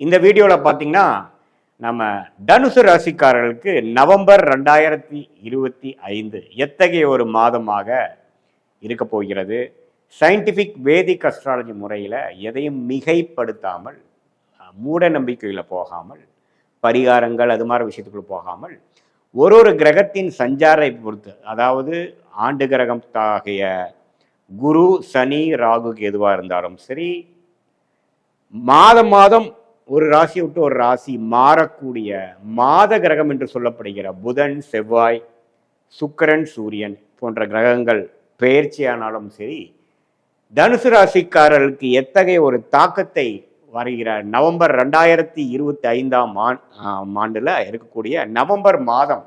இந்த வீடியோவில் பார்த்தீங்கன்னா நம்ம தனுசு ராசிக்காரர்களுக்கு நவம்பர் ரெண்டாயிரத்தி இருபத்தி ஐந்து எத்தகைய ஒரு மாதமாக இருக்க போகிறது? சயின்டிஃபிக் வேதிக் அஸ்ட்ராலஜி முறையில் எதையும் மிகைப்படுத்தாமல் மூட நம்பிக்கையில் போகாமல் பரிகாரங்கள் அது மாதிரி விஷயத்துக்குள்ள போகாமல் ஒரு ஒரு கிரகத்தின் சஞ்சாரை பொறுத்து அதாவது ஆண்டு கிரகம் ஆகிய குரு சனி ராகு எதுவாக இருந்தாலும் சரி மாதம் மாதம் ஒரு ராசியை விட்டு ஒரு ராசி மாறக்கூடிய மாத கிரகம் என்று சொல்லப்படுகிற புதன் செவ்வாய் சுக்கரன் சூரியன் போன்ற கிரகங்கள் பெயர்ச்சியானாலும் சரி தனுசு ராசிக்காரர்களுக்கு எத்தகைய ஒரு தாக்கத்தை வருகிற நவம்பர் ரெண்டாயிரத்தி இருபத்தி ஐந்தாம் ஆண் ஆண்டில் இருக்கக்கூடிய நவம்பர் மாதம்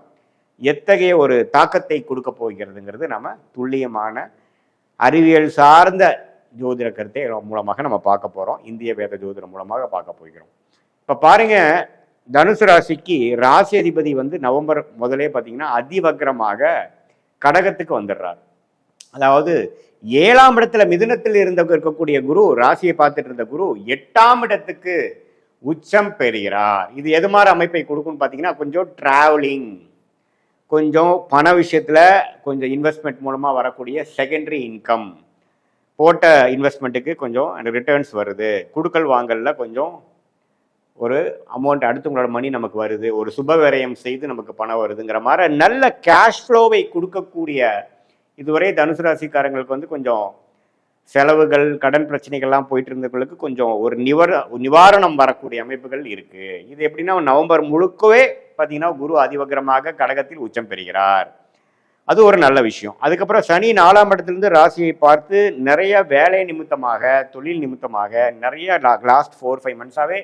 எத்தகைய ஒரு தாக்கத்தை கொடுக்க போகிறதுங்கிறது நம்ம துல்லியமான அறிவியல் சார்ந்த ஜோதிட கருத்தை மூலமாக நம்ம பார்க்க போகிறோம் இந்திய வேத ஜோதிடம் மூலமாக பார்க்க போகிறோம். இப்போ பாருங்க தனுசு ராசிக்கு ராசி அதிபதி வந்து நவம்பர் முதலே பார்த்தீங்கன்னா அதிவக்ரமாக கடகத்துக்கு வந்துடுறார். அதாவது ஏழாம் இடத்துல மிதுனத்தில் இருந்த இருக்கக்கூடிய குரு ராசியை பார்த்துட்டு இருந்த குரு எட்டாம் இடத்துக்கு உச்சம் பெறுகிறார். இது எது மாதிரி அமைப்பை கொடுக்கும்னு பார்த்தீங்கன்னா கொஞ்சம் டிராவலிங் கொஞ்சம் பண விஷயத்தில் கொஞ்சம் இன்வெஸ்ட்மெண்ட் மூலமாக வரக்கூடிய செகண்டரி இன்கம் போட்ட இன்வெஸ்ட்மெண்ட்டுக்கு கொஞ்சம் ரிட்டர்ன்ஸ் வருது. குடுக்கல் வாங்கலில் கொஞ்சம் ஒரு அமௌண்ட் அடுத்தவங்களோட மணி நமக்கு வருது. ஒரு சுபவிரயம் செய்து நமக்கு பணம் வருதுங்கிற மாதிரி நல்ல கேஷ் ஃப்ளோவை கொடுக்கக்கூடிய இதுவரை தனுசு ராசிக்காரங்களுக்கு வந்து கொஞ்சம் செலவுகள் கடன் பிரச்சனைகள்லாம் போயிட்டு இருந்தவங்களுக்கு கொஞ்சம் ஒரு நிவர நிவாரணம் வரக்கூடிய அமைப்புகள் இருக்குது இது எப்படின்னா நவம்பர் முழுக்கவே பார்த்தீங்கன்னா குரு அதிவகரமாக கடகத்தில் உச்சம் பெறுகிறார். அது ஒரு நல்ல விஷயம். அதுக்கப்புறம் சனி நாலாம் இடத்துலேருந்து ராசியை பார்த்து நிறைய வேலை நிமித்தமாக தொழில் நிமித்தமாக நிறைய லாஸ்ட் ஃபோர் ஃபைவ் மந்த்ஸாகவே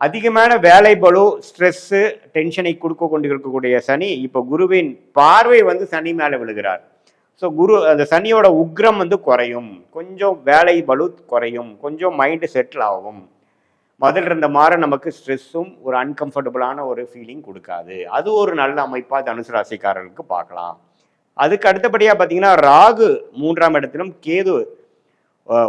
அதிகமான வேலை பலு ஸ்ட்ரெஸ்ஸு டென்ஷனை கொடுக்க கொண்டு இருக்கக்கூடிய சனி இப்போ குருவின் பார்வை வந்து சனி மேலே விழுகிறார். ஸோ குரு அந்த சனியோட உக்ரம் வந்து குறையும். கொஞ்சம் வேலை பலு குறையும். கொஞ்சம் மைண்டு செட்டில் ஆகும். முதல்ல இருந்த மாதிரி நமக்கு ஸ்ட்ரெஸ்ஸும் ஒரு அன்கம்ஃபர்டபுளான ஒரு ஃபீலிங் கொடுக்காது. அது ஒரு நல்ல அமைப்பாக தனுசு ராசிக்காரர்களுக்கு பார்க்கலாம். அதுக்கு அடுத்தபடியாக பார்த்தீங்கன்னா ராகு மூன்றாம் இடத்திலும் கேது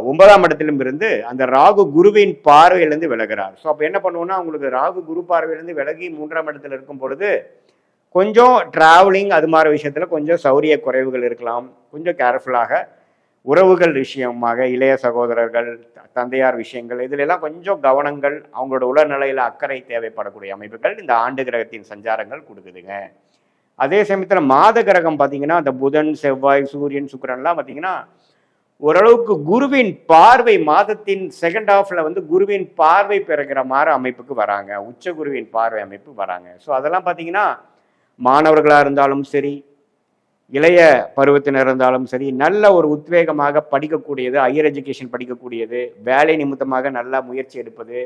ஒன்பதாம் இடத்திலும் இருந்து அந்த ராகு குருவின் பார்வையிலேருந்து விலகிறார். ஸோ அப்போ என்ன பண்ணுவோம்னா உங்களுக்கு ராகு குரு பார்வையிலேருந்து விலகி மூன்றாம் இடத்துல இருக்கும் பொழுது கொஞ்சம் டிராவலிங் அது மாதிரி விஷயத்தில் கொஞ்சம் சௌரிய குறைவுகள் இருக்கலாம். கொஞ்சம் கேர்ஃபுல்லாக உறவுகள் விஷயமாக இளைய சகோதரர்கள் த- தந்தையார் விஷயங்கள் இதிலெல்லாம் கொஞ்சம் கவனங்கள் அவங்களோட உடல்நிலையில் அக்கறை தேவைப்படக்கூடிய அமைப்புகள் இந்த ஆண்டு கிரகத்தின் சஞ்சாரங்கள் கொடுக்குதுங்க. அதே சமயத்தில் மாத கிரகம் பார்த்தீங்கன்னா அந்த புதன் செவ்வாய் சூரியன் சுக்கரன்லாம் பார்த்தீங்கன்னா ஓரளவுக்கு குருவின் பார்வை மாதத்தின் செகண்ட் ஹாஃப்ல வந்து குருவின் பார்வை பெறுகிற மாதிரி அமைப்புக்கு வராங்க. உச்ச குருவின் பார்வை அமைப்பு வராங்க. ஸோ அதெல்லாம் பார்த்தீங்கன்னா மாணவர்களாக இருந்தாலும் சரி இளைய பருவத்தினர் இருந்தாலும் சரி நல்ல ஒரு உத்வேகமாக படிக்கக்கூடியது ஹையர் எஜுகேஷன் படிக்கக்கூடியது வேலை நிமித்தமாக நல்லா முயற்சி எடுப்பது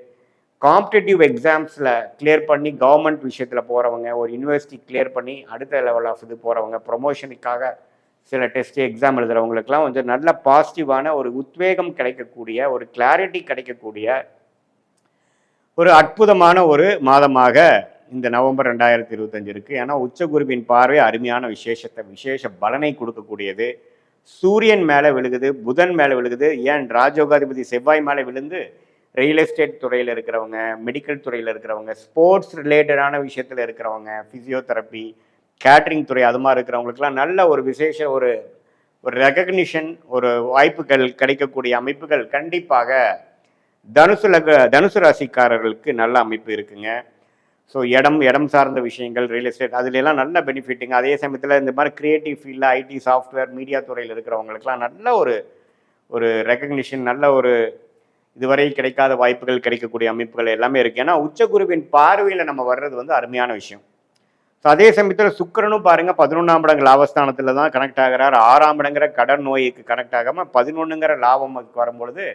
காம்படிட்டிவ் எக்ஸாம்ஸில் கிளியர் பண்ணி கவர்மெண்ட் விஷயத்தில் போகிறவங்க ஒரு யூனிவர்சிட்டி கிளியர் பண்ணி அடுத்த லெவல் ஆஃப் இது போகிறவங்க ப்ரொமோஷனுக்காக சில டெஸ்ட் எக்ஸாம் எழுதுகிறவங்களுக்குலாம் வந்து நல்ல பாசிட்டிவான ஒரு உத்வேகம் கிடைக்கக்கூடிய ஒரு கிளாரிட்டி கிடைக்கக்கூடிய ஒரு அற்புதமான ஒரு மாதமாக இந்த நவம்பர் ரெண்டாயிரத்தி இருபத்தஞ்சு இருக்குது ஏன்னா உச்சகுருவின் பார்வை அருமையான விசேஷத்தை விசேஷ பலனை கொடுக்கக்கூடியது. சூரியன் மேலே விழுகுது புதன் மேலே விழுகுது. ஏன்? ராஜோகாதிபதி செவ்வாய் மேலே விழுந்து ரியல் எஸ்டேட் துறையில் இருக்கிறவங்க மெடிக்கல் துறையில் இருக்கிறவங்க ஸ்போர்ட்ஸ் ரிலேட்டடான விஷயத்தில் இருக்கிறவங்க ஃபிசியோதெரப்பி கேட்ரிங் துறை அது மாதிரி இருக்கிறவங்களுக்குலாம் நல்ல ஒரு விசேஷ ஒரு ஒரு ரெக்கக்னிஷன் ஒரு வாய்ப்புகள் கிடைக்கக்கூடிய அமைப்புகள் கண்டிப்பாக தனுசு லக தனுசு ராசிக்காரர்களுக்கு நல்ல அமைப்பு இருக்குங்க. ஸோ இடம் இடம் சார்ந்த விஷயங்கள் ரியல் எஸ்டேட் அதுலலாம் நல்ல பெனிஃபிட்டுங்க அதே சமயத்தில் இந்த மாதிரி கிரியேட்டிவ் ஃபீல்டில் ஐடி சாஃப்ட்வேர் மீடியா துறையில் இருக்கிறவங்களுக்குலாம் நல்ல ஒரு ஒரு ரெக்கக்னிஷன் நல்ல ஒரு இதுவரை கிடைக்காத வாய்ப்புகள் கிடைக்கக்கூடிய அமைப்புகள் எல்லாமே இருக்குது ஏன்னா உச்சகுருவின் பார்வையில் நம்ம வர்றது வந்து அருமையான விஷயம். ஸோ அதே சமயத்தில் சுக்கிரனும் பாருங்கள் பதினொன்றாம் இடம் லாபஸ்தானத்தில் தான் கனெக்ட் ஆகிறார். ஆறாம் இடங்கிற கடன் நோய்க்கு கனெக்ட் ஆகாமல் பதினொன்றுங்கிற லாபம் வரும்பொழுது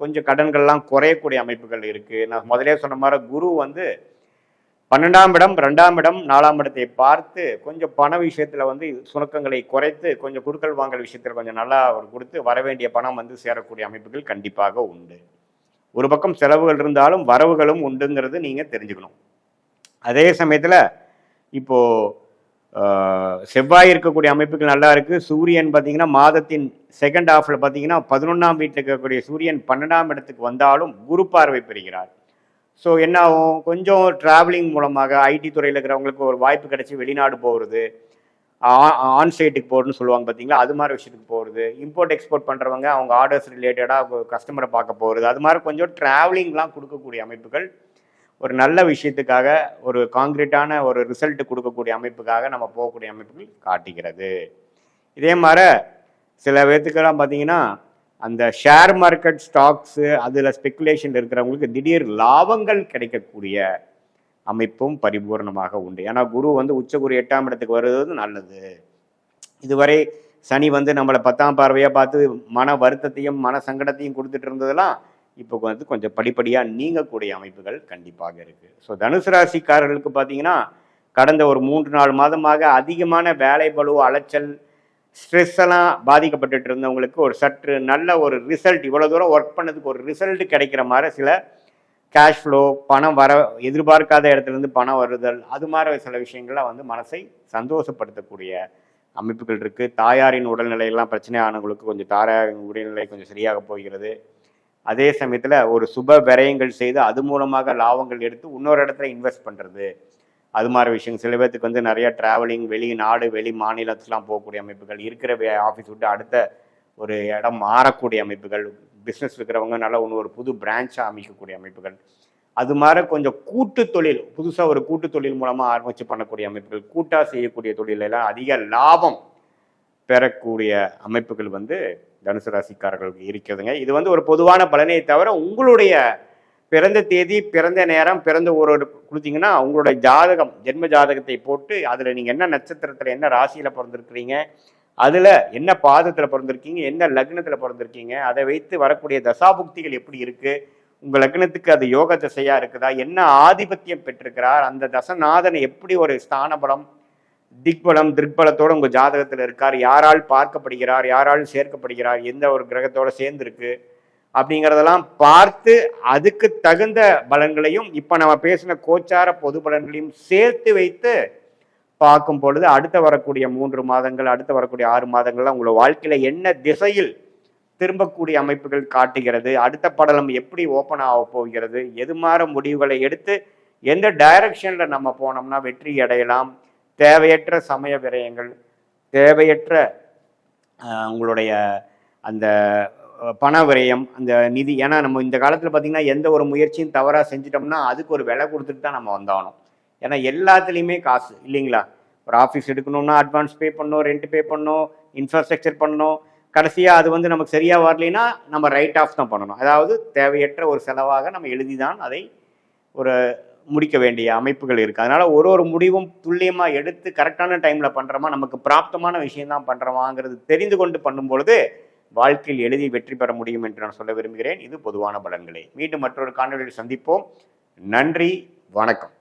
கொஞ்சம் கடன்கள்லாம் குறையக்கூடிய அமைப்புகள் இருக்குது நான் முதலே சொன்ன மாதிரி குரு வந்து பன்னெண்டாம் இடம் ரெண்டாம் இடம் நாலாம் இடத்தை பார்த்து கொஞ்சம் பண விஷயத்தில் வந்து சுணக்கங்களை குறைத்து கொஞ்சம் குடுக்கல் வாங்கல் விஷயத்தில் கொஞ்சம் நல்லா அவர் கொடுத்து வர வேண்டிய பணம் வந்து சேரக்கூடிய அமைப்புகள் கண்டிப்பாக உண்டு. ஒரு பக்கம் செலவுகள் இருந்தாலும் வரவுகளும் உண்டுங்கிறது நீங்கள் தெரிஞ்சுக்கணும். அதே சமயத்தில் இப்போ செவ்வாய் இருக்கக்கூடிய அமைப்புகள் நல்லா இருக்குது சூரியன் பார்த்தீங்கன்னா மாதத்தின் செகண்ட் ஹாஃபில் பார்த்தீங்கன்னா பதினொன்றாம் வீட்டில் இருக்கக்கூடிய சூரியன் பன்னெண்டாம் இடத்துக்கு வந்தாலும் குரு பார்வை பெறுகிறார். ஸோ என்ன ஆகும்? கொஞ்சம் ட்ராவலிங் மூலமாக ஐடி துறையில் இருக்கிறவங்களுக்கு ஒரு வாய்ப்பு கிடைச்சி வெளிநாடு போகிறது ஆன் சைட்டுக்கு போகிறதுன்னு சொல்லுவாங்க பார்த்தீங்களா அது மாதிரி விஷயத்துக்கு போகிறது இம்போர்ட் எக்ஸ்போர்ட் பண்ணுறவங்க அவங்க ஆர்டர்ஸ் ரிலேட்டடாக கஸ்டமரை பார்க்க போகிறது அது மாதிரி கொஞ்சம் ட்ராவலிங்லாம் கொடுக்கக்கூடிய அமைப்புகள். ஒரு நல்ல விஷயத்துக்காக ஒரு காங்கிரீட்டான ஒரு ரிசல்ட் கொடுக்கக்கூடிய அமைப்புக்காக நம்ம போகக்கூடிய அமைப்புகள் காட்டுகிறது இதே மாதிரி சில பேர்த்துக்கெல்லாம் பார்த்தீங்கன்னா அந்த ஷேர் மார்க்கெட் ஸ்டாக்ஸு அதில் ஸ்பெக்குலேஷன் இருக்கிறவங்களுக்கு திடீர் லாபங்கள் கிடைக்கக்கூடிய அமைப்பும் பரிபூர்ணமாக உண்டு. ஏன்னா குரு வந்து உச்சகுரு எட்டாம் இடத்துக்கு வருவது நல்லது. இதுவரை சனி வந்து நம்மளை பத்தாம் பார்வையாக பார்த்து மன வருத்தத்தையும் மன சங்கடத்தையும் கொடுத்துட்டு இருந்ததெல்லாம் இப்போ வந்து கொஞ்சம் படிப்படியாக நீங்கக்கூடிய அமைப்புகள் கண்டிப்பாக இருக்குது ஸோ தனுசு ராசிக்காரர்களுக்கு பார்த்தீங்கன்னா கடந்த ஒரு மூன்று நாலு மாதமாக அதிகமான வேலை பளு அலைச்சல் ஸ்ட்ரெஸ் எல்லாம் பாதிக்கப்பட்டுட்டு இருந்தவங்களுக்கு ஒரு சற்று நல்ல ஒரு ரிசல்ட் இவ்வளோ தூரம் ஒர்க் பண்ணதுக்கு ஒரு ரிசல்ட் கிடைக்கிற மாதிரி சில கேஷ் ஃப்ளோ பணம் வர எதிர்பார்க்காத இடத்துலேருந்து பணம் வருதல் அது மாதிரி சில விஷயங்கள்லாம் வந்து மனசை சந்தோஷப்படுத்தக்கூடிய அமைப்புகள் இருக்குது தாயாரின் உடல்நிலையெல்லாம் பிரச்சனை ஆனவங்களுக்கு கொஞ்சம் தாயாரின் உடல்நிலை கொஞ்சம் சரியாக போகிறது. அதே சமயத்தில் ஒரு சுப விரயங்கள் செய்து அது மூலமாக லாபங்கள் எடுத்து இன்னொரு இடத்துல இன்வெஸ்ட் பண்ணுறது அது மாதிரி விஷயம் சில பேர்த்துக்கு வந்து நிறைய ட்ராவலிங் வெளி நாடு வெளி மாநிலத்துலாம் போகக்கூடிய அமைப்புகள். இருக்கிற ஆஃபீஸ் விட்டு அடுத்த ஒரு இடம் மாறக்கூடிய அமைப்புகள் பிஸ்னஸ் இருக்கிறவங்க நல்லா ஒன்று ஒரு புது பிரான்ச்சாக அமைக்கக்கூடிய அமைப்புகள். அது மாதிரி கொஞ்சம் கூட்டு தொழில் புதுசாக ஒரு கூட்டு தொழில் மூலமாக ஆரம்பித்து பண்ணக்கூடிய அமைப்புகள் கூட்டாக செய்யக்கூடிய தொழிலெல்லாம் அதிக லாபம் பெறக்கூடிய அமைப்புகள் வந்து தனுசு ராசிக்காரர்களுக்கு இருக்கிறதுங்க. இது வந்து ஒரு பொதுவான பலனை தவிர உங்களுடைய பிறந்த தேதி பிறந்த நேரம் பிறந்த ஒரு கொடுத்தீங்கன்னா உங்களுடைய ஜாதகம் ஜென்ம ஜாதகத்தை போட்டு அதில் நீங்கள் என்ன நட்சத்திரத்தில் என்ன ராசியில் பிறந்திருக்கிறீங்க அதில் என்ன பாதத்தில் பிறந்திருக்கீங்க என்ன லக்னத்தில் பிறந்திருக்கீங்க அதை வைத்து வரக்கூடிய தசாபுக்திகள் எப்படி இருக்குது உங்கள் லக்னத்துக்கு அது யோக திசையாக இருக்குதா என்ன ஆதிபத்தியம் பெற்றிருக்கிறார் அந்த தசநாதன் எப்படி ஒரு ஸ்தான பலம் திக்பலம் திருக்பலத்தோடு உங்கள் ஜாதகத்தில் இருக்கார் யாரால் பார்க்கப்படுகிறார் யாரால் சேர்க்கப்படுகிறார் எந்த ஒரு கிரகத்தோட சேர்ந்துருக்கு அப்படிங்கிறதெல்லாம் பார்த்து அதுக்கு தகுந்த பலன்களையும் இப்போ நம்ம பேசின கோச்சார பொது பலன்களையும் சேர்த்து வைத்து பார்க்கும் பொழுது அடுத்த வரக்கூடிய மூன்று மாதங்கள் அடுத்த வரக்கூடிய ஆறு மாதங்கள்லாம் உங்களோட வாழ்க்கையில என்ன திசையில் திரும்பக்கூடிய அமைப்புகள் காட்டுகிறது அடுத்த படலம் எப்படி ஓப்பன் ஆக போகிறது எது மாற முடிவுகளை எடுத்து எந்த டைரக்ஷன்ல நம்ம போனோம்னா வெற்றி அடையலாம் தேவையற்ற சமய விரயங்கள் தேவையற்ற உங்களுடைய அந்த பண விரயம் அந்த நிதி ஏன்னா நம்ம இந்த காலத்தில் பார்த்தீங்கன்னா எந்த ஒரு முயற்சியும் தவறாக செஞ்சிட்டோம்னா அதுக்கு ஒரு விலை கொடுத்துட்டு தான் நம்ம வந்தாகணும். ஏன்னா எல்லாத்துலேயுமே காசு இல்லைங்களா? ஒரு ஆஃபீஸ் எடுக்கணும்னா அட்வான்ஸ் பே பண்ணணும் ரெண்ட் பே பண்ணணும் இன்ஃப்ராஸ்ட்ரக்சர் பண்ணணும். கடைசியாக அது வந்து நமக்கு சரியாக வரலைன்னா நம்ம ரைட் ஆஃப் தான் பண்ணணும். அதாவது தேவையற்ற ஒரு செலவாக நம்ம எழுதி தான் அதை ஒரு முடிக்க வேண்டிய அமைப்புகள் இருக்குது அதனால் ஒரு ஒரு முடிவும் துல்லியமாக எடுத்து கரெக்டான டைமில் பண்ணுறோமா நமக்கு பிராப்தமான விஷயம் தான் பண்ணுறோமாங்கிறது தெரிந்து கொண்டு பண்ணும் பொழுது வாழ்க்கையில் எழுதி வெற்றி பெற முடியும் என்று நான் சொல்ல விரும்புகிறேன். இது பொதுவான பலன்களே. மீண்டும் மற்றொரு காணொலியில் சந்திப்போம். நன்றி வணக்கம்.